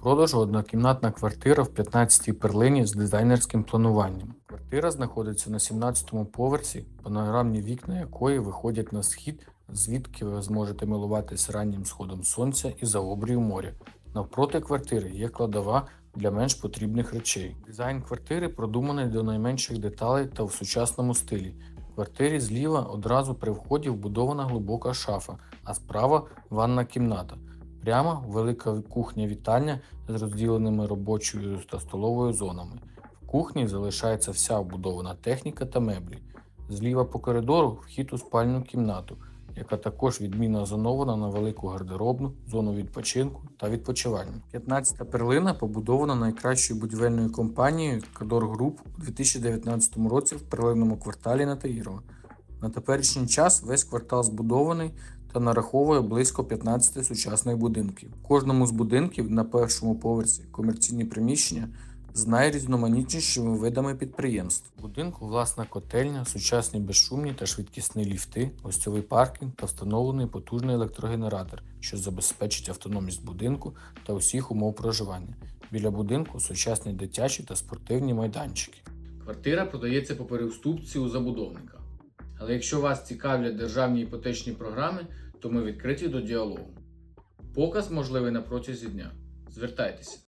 продажу однокімнатна квартира в 15-й перлині з дизайнерським плануванням. Квартира знаходиться на 17-му поверсі, панорамні вікна якої виходять на схід, звідки ви зможете милуватися раннім сходом сонця і за обрію моря. Навпроти квартири є кладова для менш потрібних речей. Дизайн квартири продуманий до найменших деталей та в сучасному стилі. В квартирі зліва одразу при вході вбудована глибока шафа, а справа ванна кімната. Прямо велика кухня-вітальня з розділеними робочою та столовою зонами. В кухні залишається вся вбудована техніка та меблі. Зліва по коридору вхід у спальну кімнату, яка також відмінно зонована на велику гардеробну, зону відпочинку та відпочивання. 15-та перлина побудована найкращою будівельною компанією Кадор Груп у 2019 році в перлинному кварталі на Таїрова. На теперішній час весь квартал збудований та нараховує близько 15 сучасних будинків. Кожному з будинків на першому поверсі комерційні приміщення з найрізноманітнішими видами підприємств. Будинку власна котельня, сучасні безшумні та швидкісні ліфти, гостьовий паркінг та встановлений потужний електрогенератор, що забезпечить автономність будинку та усіх умов проживання. Біля будинку сучасні дитячі та спортивні майданчики. Квартира продається по переуступці у забудовника. Але якщо вас цікавлять державні іпотечні програми, то ми відкриті до діалогу. Показ можливий на протязі дня. Звертайтеся.